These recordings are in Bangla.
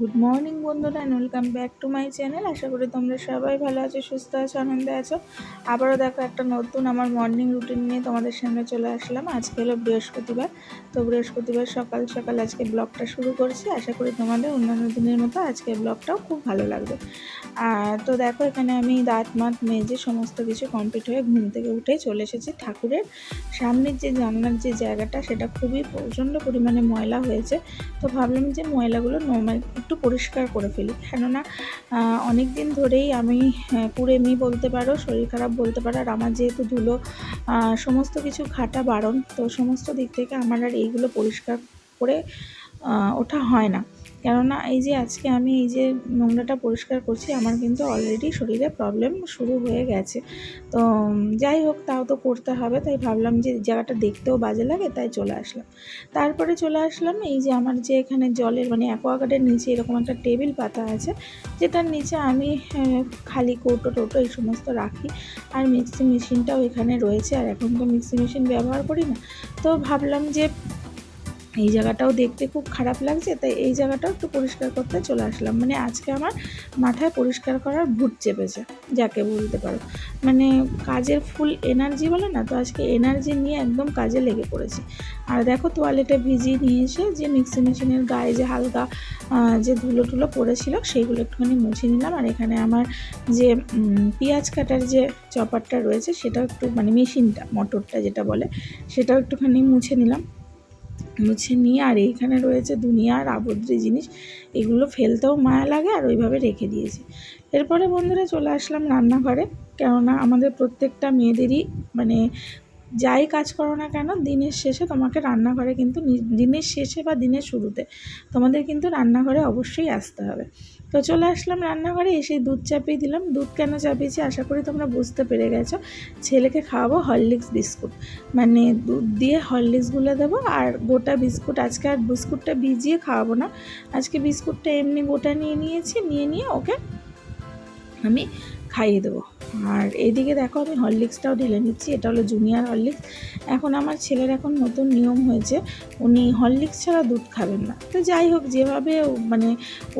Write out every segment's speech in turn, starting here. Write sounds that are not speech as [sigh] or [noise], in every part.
গুড মর্নিং বন্ধুরা and welcome back to my channel আশা করি তোমরা সবাই ভালো আছো, সুস্থ আছো, আনন্দে আছো। আবারও দেখো একটা নতুন আমার মর্নিং রুটিন নিয়ে তোমাদের সামনে চলে আসলাম। আজকে হলো বৃহস্পতিবার। তো বৃহস্পতিবার সকাল সকাল আজকে ব্লগটা শুরু করছি। আশা করি তোমাদের অন্যান্য দিনের মতো আজকে ব্লগটাও খুব ভালো লাগবে। আর তো দেখো, এখানে আমি দাঁত মাত মেজে সমস্ত কিছু কমপ্লিট হয়ে ঘুম থেকে উঠে চলে এসেছি ঠাকুরের সামনের যে জানলার যে জায়গাটা, সেটা খুবই প্রচণ্ড পরিমাণে ময়লা হয়েছে। তো ভাবলাম যে ময়লাগুলো নর্মাল একটু পরিষ্কার করে ফেলি। কেননা অনেক দিন ধরেই আমি কুড়েমি বলতে পারো, শরীর খারাপ বলতে পারো, আর আমার যেহেতু ধুলো সমস্ত কিছু ঘাটা বারণ, তো সমস্ত দিক থেকে আমার আর এইগুলো পরিষ্কার করে ওঠা হয় না। কেননা এই যে আজকে আমি এই যে নোংরাটা পরিষ্কার করছি, আমার কিন্তু অলরেডি শরীরে প্রবলেম শুরু হয়ে গেছে। তো যাই হোক, তাও তো করতে হবে, তাই ভাবলাম যে জায়গাটা দেখতেও বাজে লাগে, তাই চলে আসলাম। তারপরে চলে আসলাম এই যে আমার যে এখানে জলের মানে অ্যাকোয়াগার্ডের নিচে এরকম একটা টেবিল পাতা আছে, যেটার নিচে আমি খালি কৌটো টোটো এই সমস্ত রাখি। আর মিক্সি মেশিনটাও এখানে রয়েছে, আর এখন তো মিক্সি মেশিন ব্যবহার করি না। তো ভাবলাম যে এই জায়গাটাও দেখতে খুব খারাপ লাগছে, তাই এই জায়গাটাও একটু পরিষ্কার করতে চলে আসলাম। মানে আজকে আমার মাথায় পরিষ্কার করার ভূত চেপেছে, যাকে বলতে পারো। মানে কাজের ফুল এনার্জি বলে না, তো আজকে এনার্জি নিয়ে একদম কাজে লেগে পড়েছি। আর দেখো তোয়ালেটা ভিজিয়ে নিয়ে এসে যে মিক্সি মেশিনের গায়ে যে হালকা যে ধুলো টুলো পড়েছিল, সেইগুলো একটুখানি মুছে নিলাম। আর এখানে আমার যে পেঁয়াজ কাটার যে চপারটা রয়েছে, সেটাও একটু মানে মেশিনটা মোটরটা যেটা বলে, সেটাও একটুখানি মুছে নিলাম। মুছে নিয়ে আর এইখানে রয়েছে দুনিয়ার আবদ্রী জিনিস, এগুলো ফেলতেও মায়া লাগে আর ওইভাবে রেখে দিয়েছি। এরপরে বন্ধুরা চলে আসলাম রান্নাঘরে, কেননা আমাদের প্রত্যেকটা মেয়েদেরই মানে যাই কাজ করো না কেন, দিনের শেষে তোমাকে রান্নাঘরে কিন্তু দিনের শেষে বা দিনের শুরুতে তোমাদের কিন্তু রান্নাঘরে অবশ্যই আসতে হবে। তো চলে আসলাম রান্নাঘরে, এসে দুধ চাপিয়ে দিলাম। দুধ কেন চাপিয়েছি আশা করি তোমরা বুঝতে পেরে গেছো। ছেলেকে খাওয়াবো হরলিক্স বিস্কুট। মানে দুধ দিয়ে হরলিক্সগুলো দেবো আর গোটা বিস্কুট। আজকে আর বিস্কুটটা ভিজিয়ে খাওয়াবো না। আজকে বিস্কুটটা এমনি গোটা নিয়ে নিয়েছি, নিয়ে নিয়ে ওকে আমি খাইয়ে দেবো। আর এইদিকে দেখো আমি হরলিক্সটাও ঢেলে নিচ্ছি, এটা হলো জুনিয়র হরলিক্স। এখন আমার ছেলের এখন নতুন নিয়ম হয়েছে, উনি হরলিক্স ছাড়া দুধ খাবেন না। তো যাই হোক, যেভাবে মানে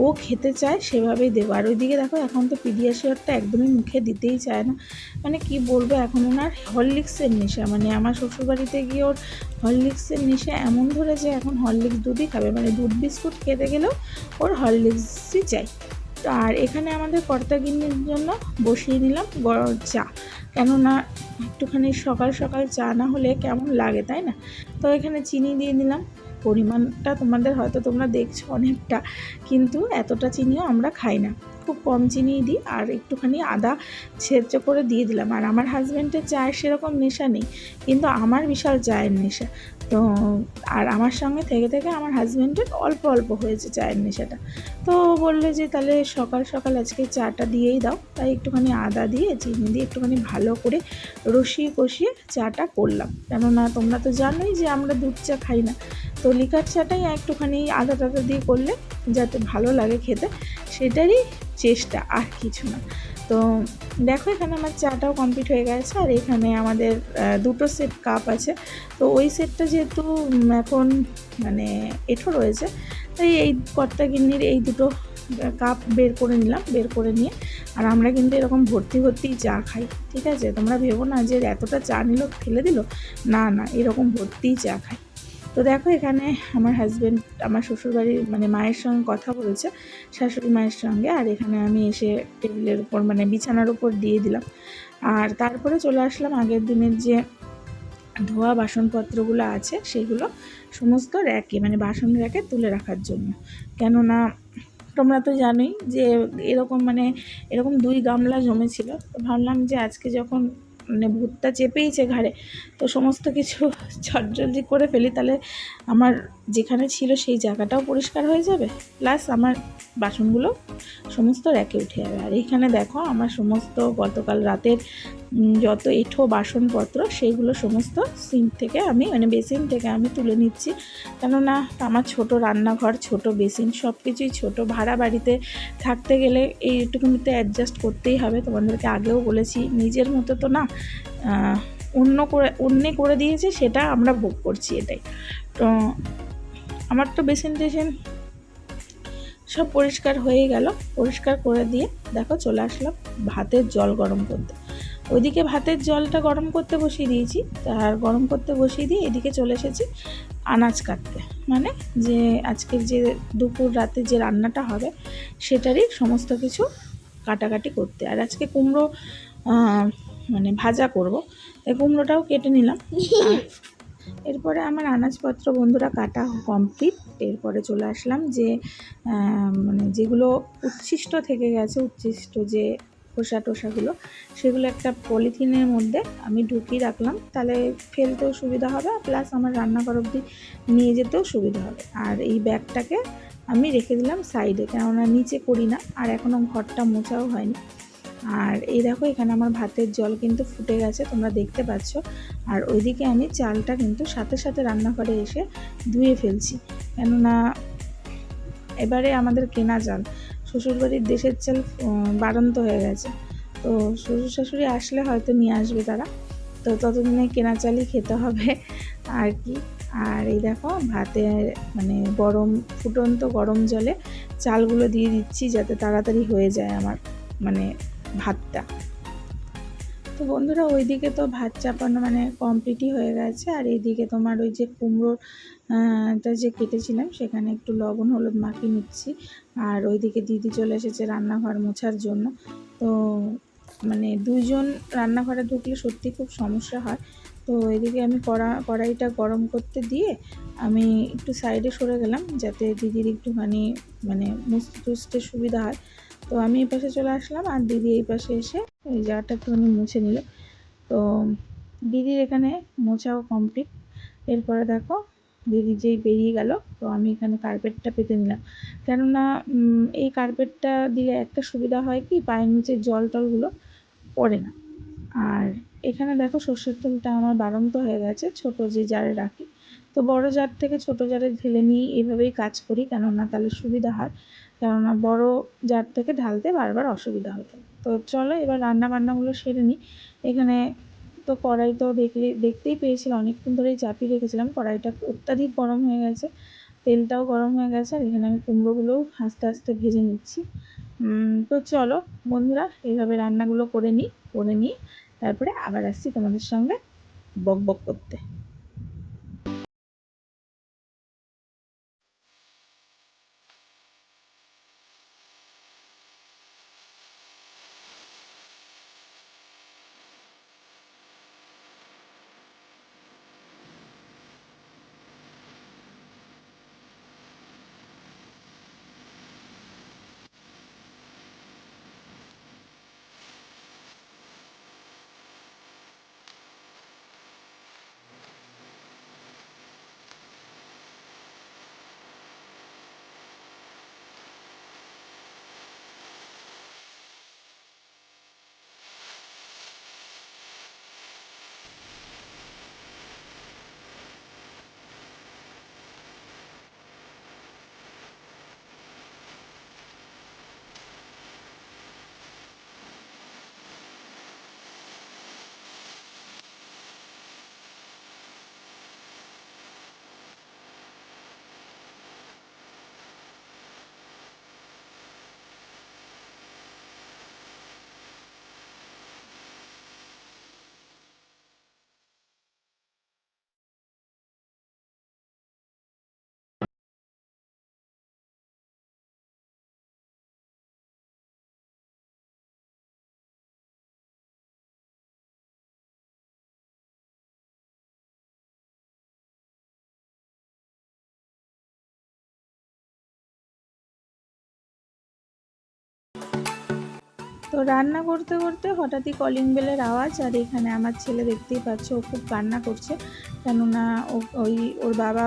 ও খেতে চায় সেভাবেই দেবো। আর ওইদিকে দেখো, এখন তো পিডিয়াশিওরটা একদমই মুখে দিতেই চায় না। মানে কি বলব, এখন ওনার হরলিক্সের নেশা। মানে আমার শ্বশুরবাড়িতে গিয়ে ওর হরলিক্সের নেশা এমন ধরে যে এখন হরলিক্স দুধই খাবে। মানে দুধ বিস্কুট খেতে গেলেও ওর হরলিক্সই চাই। আর এখানে আমাদের কর্তাগিন্নির জন্য বসিয়ে নিলাম গরম চা। কেননা একটুখানি সকাল সকাল চা না হলে কেমন লাগে, তাই না? তো এখানে চিনি দিয়ে নিলাম পরিমাণটা তোমাদের হয়তো তোমরা দেখছ অনেকটা, কিন্তু এতটা চিনিও আমরা খাই না। খুব কম চিনি দিই আর একটুখানি আদা ছেঁচ করে দিয়ে দিলাম। আর আমার হাজব্যান্ডের চায়ের সেরকম নেশা নেই, কিন্তু আমার বিশাল চায়ের নেশা। তো আর আমার সঙ্গে থেকে থেকে আমার হাজব্যান্ডের অল্প অল্প হয়েছে চায়ের নেশাটা। তো বলল যে, তাহলে সকাল সকাল আজকে চাটা দিয়েই দাও। তাই একটুখানি আদা দিয়ে, চিনি দিয়ে একটুখানি ভালো করে রসিয়ে কষিয়ে চাটা করলাম। কেননা তোমরা তো জানোই যে আমরা দুধ চা খাই না। তো লিকার চাটাই একটুখানি আদা টাদা দিয়ে করলে যাতে ভালো লাগে খেতে সেটারই চেষ্টা, আর কিছু না। তো দেখো এখানে আমার চাটাও কমপ্লিট হয়ে গেছে, আর এখানে আমাদের দুটো সেট কাপ আছে। তো ওই সেটটা যেহেতু এখন মানে এঠো রয়েছে, তাই এই কর্তা গিন্নির এই দুটো কাপ বের করে নিলাম, বের করে নিয়ে। আর আমরা কিন্তু এরকম ভর্তি ভর্তি চা খাই, ঠিক আছে? তোমরা ভেবো না যে এতটা চা নিল, ফেলে দিল? না না, এরকম ভর্তিই চা খাই। তো দেখো এখানে আমার হাজব্যান্ড আমার শ্বশুরবাড়ির মানে মায়ের সঙ্গে কথা বলেছে, শাশুড়ি মায়ের সঙ্গে, আর এখানে আমি এসে টেবিলের উপর মানে বিছানার উপর দিয়ে দিলাম। আর তারপরে চলে আসলাম আগের দিনের যে ধোয়া বাসনপত্রগুলো আছে, সেগুলো সমস্ত র্যাকে মানে বাসন র্যাকে তুলে রাখার জন্য। কেননা তোমরা তো জানোই যে এরকম মানে এরকম দুই গামলা জমেছিল। তো ভাবলাম যে আজকে যখন মানে ভূতটা চেপেইছে ঘাড়ে। তো সমস্ত কিছু [laughs] ঝটজলদি করে ফেলি, তাহলে আমার যেখানে ছিল সেই জায়গাটাও পরিষ্কার হয়ে যাবে। প্লাস আমার বাসনগুলো সমস্ত র্যাকে উঠে যাবে। আর এইখানে দেখো, আমার সমস্ত গতকাল রাতের যত এঁঠো বাসনপত্র, সেইগুলো সমস্ত সিঙ্ক থেকে আমি মানে বেসিন থেকে আমি তুলে নিচ্ছি। কেননা আমার ছোট রান্নাঘর, ছোট বেসিন সব কিছুই ছোটো। ভাড়া বাড়িতে থাকতে গেলে এইটুকুনিতে অ্যাডজাস্ট করতেই হবে। তোমাদেরকে আগেও বলেছি, নিজের মতো তো না অন্য করে, অন্যে করে দিয়েছে, সেটা আমরা ভোগ করছি এটাই। তো আমার তো বেসিন টেসিন সব পরিষ্কার হয়ে গেল। পরিষ্কার করে দিয়ে দেখো চলে আসলাম ভাতের জল গরম করতে। ওইদিকে ভাতের জলটা গরম করতে বসিয়ে দিয়েছি, আর গরম করতে বসিয়ে দিয়ে এদিকে চলে এসেছি আনাজ কাটতে। মানে যে আজকের যে দুপুর রাতে যে রান্নাটা হবে, সেটারই সমস্ত কিছু কাটাকাটি করতে। আর আজকে কুমড়ো মানে ভাজা করব। তাই কুমড়োটাও কেটে নিলাম। এরপরে আমার আনাজপত্র বন্ধুরা কাটা কমপ্লিট। এরপরে চলে আসলাম যে মানে যেগুলো উচ্ছিষ্ট থেকে গেছে, উচ্ছিষ্ট যে খোসা টোসাগুলো, সেগুলো একটা পলিথিনের মধ্যে আমি ঢুকিয়ে রাখলাম। তাহলে ফেলতেও সুবিধা হবে প্লাস আমার রান্নাঘর অবধি নিয়ে যেতেও সুবিধা হবে। আর এই ব্যাগটাকে আমি রেখে দিলাম সাইডে কেননা নিচে করি না আর এখনও ঘরটা মোছাও হয়নি। আর এই দেখো এখানে আমার ভাতের জল কিন্তু ফুটে গেছে, তোমরা দেখতে পাচ্ছ। আর ওইদিকে আমি চালটা কিন্তু সাথে সাথে রান্নাঘরে এসে ধুয়ে ফেলছি। কেননা এবারে আমাদের কেনা চাল। শ্বশুরবাড়ির দেশের চাল বাড়ন্ত হয়ে গেছে। তো শ্বশুর শাশুড়ি আসলে হয়তো নিয়ে আসবে তারা। তো ততদিনে কেনা চালই খেতে হবে আর কি। আর এই দেখো, ভাতে মানে গরম, ফুটন্ত গরম জলে চালগুলো দিয়ে দিচ্ছি যাতে তাড়াতাড়ি হয়ে যায় আমার মানে ভাতটা। তো বন্ধুরা ওইদিকে তো ভাত চাপানো মানে কমপ্লিটই হয়ে গেছে। আর এইদিকে তোমার ওই যে কুমড়োটা যে কেটেছিলাম, সেখানে একটু লবণ, হলুদ মাখিয়ে নিচ্ছি। আর ওইদিকে দিদি চলে এসেছে রান্নাঘর মোছার জন্য। তো মানে দুজন রান্নাঘরে ঢুকলে সত্যি খুব সমস্যা হয়। তো এদিকে আমি কড়া, কড়াইটা গরম করতে দিয়ে আমি একটু সাইডে সরে গেলাম, যাতে দিদির একটুখানি মানে মুছতে সুবিধা হয়। তো আমি এই পাশে চলে আসলাম আর দিদি এই পাশে এসে এই জায়গাটা একটুখানি মুছে নিল। তো দিদির এখানে মোছাও কমপ্লিট এরপরে দেখো দিদি যেই বেরিয়ে গেল, তো আমি এখানে কার্পেটটা পেতে নিলাম। কেননা এই কার্পেটটা দিলে একটা সুবিধা হয় কি, পায়ের নিচে জল টলগুলো পড়ে না। আর এখানে দেখো সর্ষের তেলটা আমার বাড়ন্ত হয়ে গেছে, ছোট যে জারে রাখি। তো বড় জার থেকে ছোট জারে ঢেলে নিয়ে এইভাবেই কাজ করি, কেননা তাহলে সুবিধা হয়। কেননা বড় জার থেকে ঢালতে বারবার অসুবিধা হতো। তো চলো এবার রান্না বান্নাগুলো সেরে নিই। এখানে তো কড়াই তো দেখলে, দেখতেই পেয়েছিলাম অনেকক্ষণ ধরেই চাপিয়ে রেখেছিলাম। কড়াইটা অত্যাধিক গরম হয়ে গেছে, তেলটাও গরম হয়ে গেছে, আর এখানে আমি কুমড়োগুলোও আস্তে আস্তে ভেজে নিচ্ছি। তো চলো বন্ধুরা, এইভাবে রান্নাগুলো করে নিই করে নিই তারপরে আবার আসছি তোমাদের সঙ্গে বক বক করতে। তো রান্না করতে করতে হঠাৎই কলিং বেলের আওয়াজ আর এখানে আমার ছেলে দেখতেই পাচ্ছে, ও খুব কান্না করছে। কেননা ওই, ওর বাবা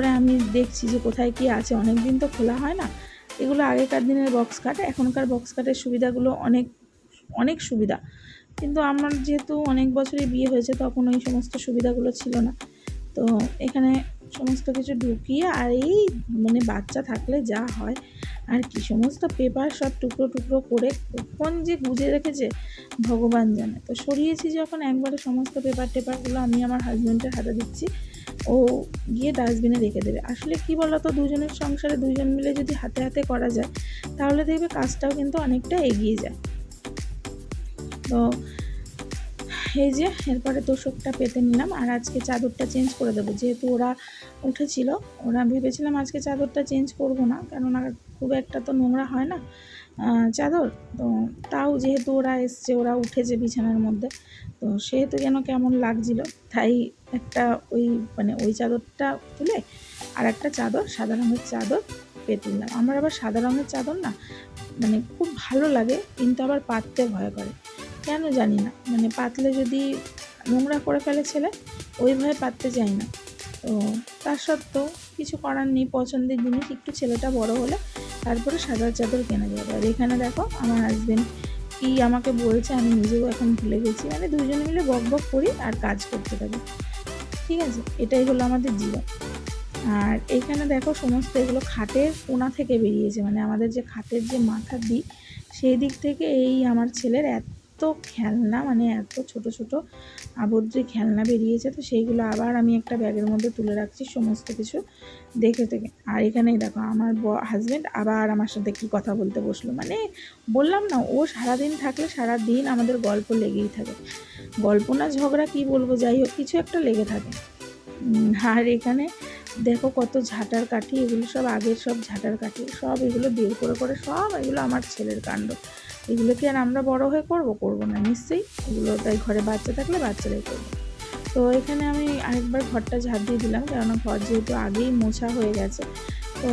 পরে আমি দেখছি যে কোথায় কি আছে। অনেক দিন তো খোলা হয় না। এগুলো আগেকার দিনের বক্স কাট এখনকার বক্স কাটের সুবিধাগুলো অনেক অনেক সুবিধা। কিন্তু আমার যেহেতু অনেক বছরই বিয়ে হয়েছে, তখন ওই সমস্ত সুবিধাগুলো ছিল না। তো এখানে সমস্ত কিছু ঢুকিয়ে আর এই মানে বাচ্চা থাকলে যা হয়, আর কি সমস্ত পেপার সব টুকরো টুকরো করে কখন যে গুজে রেখেছে ভগবান জানে। তো সরিয়েছি যখন, একবারে সমস্ত পেপার টেপারগুলো আমি আমার হাজব্যান্ডের হাতে দিচ্ছি। ও গিয়ে ডাস্টবিনে রেখে দেবে। আসলে কি বলতো, দুজনের সংসারে দুজন মিলে যদি হাতে হাতে করা যায়, তাহলে দেখবে কাজটাও কিন্তু অনেকটা এগিয়ে যায়। তো এই যে, এরপরে তোষকটা পেতে নিলাম, আর আজকে চাদরটা চেঞ্জ করে দেবো। যেহেতু ওরা উঠেছিল, ওরা ভেবেছিলাম আজকে চাদরটা চেঞ্জ করব না, কেননা খুব একটা তো নোংরা হয় না চাদর। তো তাও যেহেতু ওরা এসছে, ওরা উঠেছে বিছানার মধ্যে তো সেহেতু যেন কেমন লাগছিল। তাই একটা ওই মানে ওই চাদরটা তুলে আর একটা চাদর, সাদা রঙের চাদর পেতে দিলাম আমার আবার সাদা রঙের চাদর না মানে খুব ভালো লাগে, কিন্তু আবার পাততে ভয় করে। কেন জানি না মানে পাতলে যদি নোংরা করে ফেলে ছেলে, ওই ভয়ে পাততে চাই না। তো তার সত্ত্বেও কিছু করার নেই, পছন্দের জিনিস, একটু ছেলেটা বড় হলে তারপরে সাদা চাদর কেনা যাবে। আর এখানে দেখো, আমার হাজবেন্ড কি আমাকে বলছে আমি নিজেও এখন ভুলে গেছি। মানে দুজনে মিলে বক বক করি আর কাজ করতে থাকি। ঠিক আছে? এটাই হলো আমাদের জীবন। আর এখানে দেখো সমস্ত এগুলো খাটের কোনা থেকে বেরিয়েছে। মানে আমাদের যে খাটের যে মাথার দিক, সেই দিক থেকে এই আমার ছেলের এত খেলনা মানে এত ছোট ছোট আবদ্রি খেলনা বেরিয়েছে, তো সেইগুলো আবার আমি একটা ব্যাগের মধ্যে তুলে রাখছি সমস্ত কিছু দেখে থেকে। আর এখানেই দেখো, আমার হাজব্যান্ড আবার আমার সাথে কি কথা বলতে বসল। মানে বললাম না, ও সারাদিন থাকলে সারা দিন আমাদের গল্প লেগেই থাকে। গল্প না ঝগড়া কি বলব, যাই হোক, কিছু একটা লেগে থাকে। আর এখানে দেখো কত ঝাঁটার কাঠি, এগুলো সব আগের সব ঝাঁটার কাঠি। সব এগুলো বের করে করে সব এগুলো আমার ছেলের কাণ্ড। এগুলো কি আর আমরা বড় হয়ে করব? করব না, নিশ্চয়ই। এগুলো তাই ঘরে বাচ্চা থাকলে বাচ্চারাই করব। তো এখানে আমি আরেকবার ঘরটা ঝাঁট দিয়ে দিলাম, কেননা ঘর যেহেতু আগেই মোছা হয়ে গেছে। তো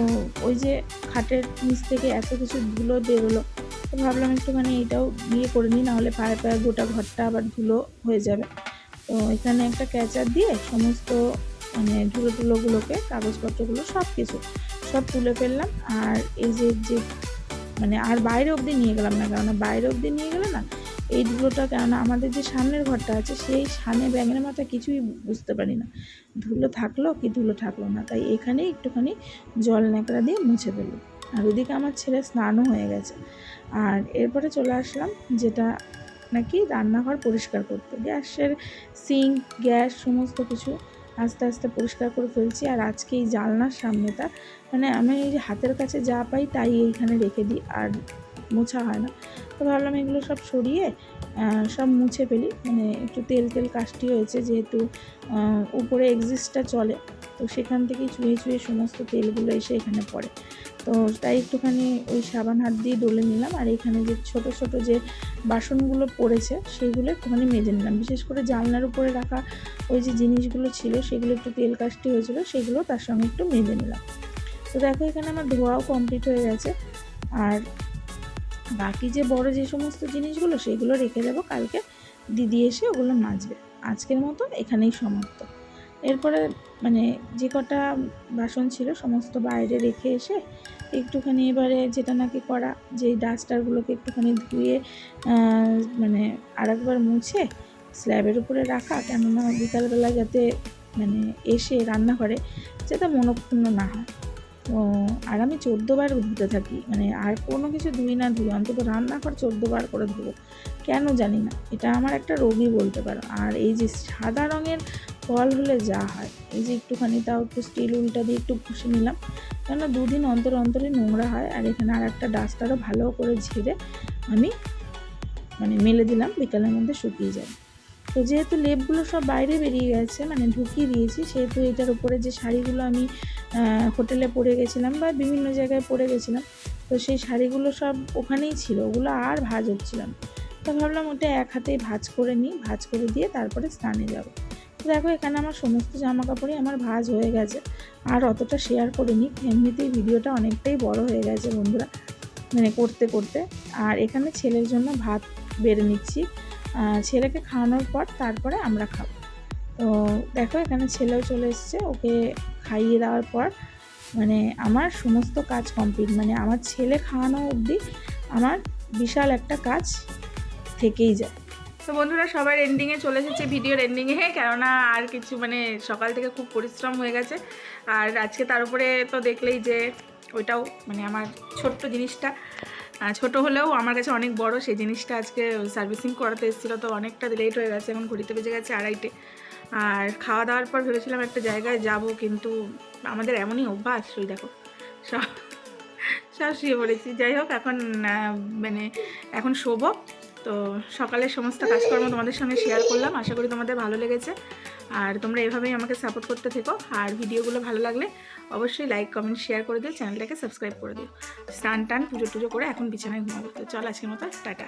ওই যে খাটের নিচ থেকে এত কিছু ধুলো বেরোলো, তো ভাবলাম একটুখানি এইটাও বিয়ে করে নিই, নাহলে পায়ে পায়ে গোটা ঘরটা আবার ধুলো হয়ে যাবে। তো এখানে একটা ক্যাচার দিয়ে সমস্ত মানে ধুলো টুলোগুলোকে কাগজপত্রগুলো সব কিছু সব তুলে ফেললাম। আর এই যে যে মানে আর বাইরে অবধি নিয়ে গেলাম না, কেননা বাইরে অবধি নিয়ে গেলে না, এই ধুলোটা, কেননা আমাদের যে সামনের ঘরটা আছে, সেই সামনে ব্যাঙের মাথা কিছুই বুঝতে পারি না। ধুলো থাকল কি ধুলো থাকল না? তাই এখানে একটুখানি জল ন্যাকড়া দিয়ে মুছে ফেলি আর ওদিকে আমার ছেলে স্নানও হয়ে গেছে। আর এরপরে চলে আসলাম, যেটা নাকি রান্নাঘর পরিষ্কার করতে। গ্যাসের সিঙ্ক গ্যাস, সমস্ত কিছু আস্তে আস্তে পরিষ্কার করে ফেলছি আর আজকে এই জালনার সামনেটা মানে আমি এই যে হাতের কাছে যা পাই তাই এইখানে রেখে দিই আর মোছা হয় না। তো ভাবলাম এগুলো সব সরিয়ে সব মুছে ফেলি। মানে একটু তেল তেল কাষ্টি হয়েছে যেহেতু উপরে এক্সিস্টটা চলে। তো সেখান থেকে চুয়ে চুয়ে সমস্ত তেলগুলো এসে এখানে পড়ে। তো তাই একটুখানি ওই সাবান হাত দিয়ে ডলে নিলাম আর এখানে যে ছোট ছোট যে বাসনগুলো পড়েছে সেগুলো একটুখানি মেজে নিলাম। বিশেষ করে জানলার উপরে রাখা ওই যে জিনিসগুলো ছিল সেগুলো একটু তেল কাশটি হয়েছিল সেগুলো তার সঙ্গে একটু মেজে নিলাম। তো দেখো এখানে আমার ধোয়াও কমপ্লিট হয়ে গেছে। আর বাকি যে বড় যে সমস্ত জিনিসগুলো সেগুলো রেখে দেবো কালকে দিদি এসে ওগুলো মাজবে। আজকের মতো এখানেই সমাপ্ত। এরপরে মানে যে কটা বাসন ছিল সমস্ত বাইরে রেখে এসে একটুখানি এবারে যেটা নাকি করা যে ডাস্টারগুলোকে একটুখানি ধুয়ে মানে আরেকবার মুছে স্ল্যাবের উপরে রাখা, কেননা বিকালবেলা যাতে মানে এসে রান্না করে যাতে মনক্ষুণ্ণ না হয়। তো আর আমি চোদ্দোবার ধুতে থাকি মানে আর কোনো কিছু ধুই না ধুই, অন্তত রান্নাঘর চোদ্দোবার করে ধুবো। কেন জানি না, এটা আমার একটা রোগী বলতে পারো। আর এই যে সাদা রঙের ফল হলে যা হয়। এই যে একটুখানি তাও একটু স্টিল উল্টা দিয়ে একটু ঘষে নিলাম। কেননা দুদিন অন্তর অন্তরে নোংরা হয় আর এখানে আর একটা ডাস্টারও ভালো করে ঝেড়ে আমি মানে মেলে দিলাম, বিকালের মধ্যে শুকিয়ে যায় তো যেহেতু লেপগুলো সব বাইরে বেরিয়ে গেছে মানে ঢুকিয়ে দিয়েছি, সেহেতু এটার উপরে যে শাড়িগুলো আমি হোটেলে পরে গেছিলাম বা বিভিন্ন জায়গায় পরে গেছিলাম, তো সেই শাড়িগুলো সব ওখানেই ছিল, ওগুলো আর ভাজ হচ্ছিলাম তো ভাবলাম ওটা এক হাতেই ভাজ করে নিই, ভাজ করে দিয়ে তারপরে স্নানে যাব। দেখো, এখানে আমার সমস্ত জামা কাপড়ই আমার ভাজ হয়ে গেছে। আর অতটা শেয়ার করিনি, এমনিতেই ভিডিওটা অনেকটাই বড় হয়ে গেছে বন্ধুরা মানে করতে করতে। আর এখানে ছেলের জন্য ভাত বেড়ে নিচ্ছি। ছেলেকে খাওয়ানোর পর তারপরে আমরা খাব। তো দেখো, এখানে ছেলেও চলে এসছে, ওকে খাইয়ে দেওয়ার পর মানে আমার সমস্ত কাজ কমপ্লিট মানে আমার ছেলে খাওয়ানো অবধি আমার বিশাল একটা কাজ থেকেই যায়। তো বন্ধুরা, সবার এন্ডিংয়ে চলে এসেছে ভিডিওর এন্ডিংয়ে কেননা আর কিছু মানে সকাল থেকে খুব পরিশ্রম হয়ে গেছে। আর আজকে তার উপরে তো দেখলেই যে ওইটাও মানে আমার ছোট্ট জিনিসটা। ছোট হলেও আমার কাছে অনেক বড় সেই জিনিসটা আজকে সার্ভিসিং করাতে এসেছিল। তো অনেকটা লেট হয়ে গেছে এখন ঘড়িতে বেজে গেছে আড়াইটে। আর খাওয়া দাওয়ার পর ভেবেছিলাম একটা জায়গায় যাব, কিন্তু আমাদের এমনই অভ্যাস, ওই দেখো, সব সব শুয়ে পড়েছি। যাই হোক, এখন মানে এখন শোবো। তো সকালের সমস্ত কাজকর্ম তোমাদের সঙ্গে শেয়ার করলাম। আশা করি তোমাদের ভালো লেগেছে। আর তোমরা এভাবেই আমাকে সাপোর্ট করতে থেকো। আর ভিডিওগুলো ভালো লাগলে অবশ্যই লাইক কমেন্ট শেয়ার করে দিও। চ্যানেলটাকে সাবস্ক্রাইব করে দিও। স্নান টান পুজো টুজো করে এখন বিছানায় ঘুমাবো। তো চল আজকের মতো, টাটা।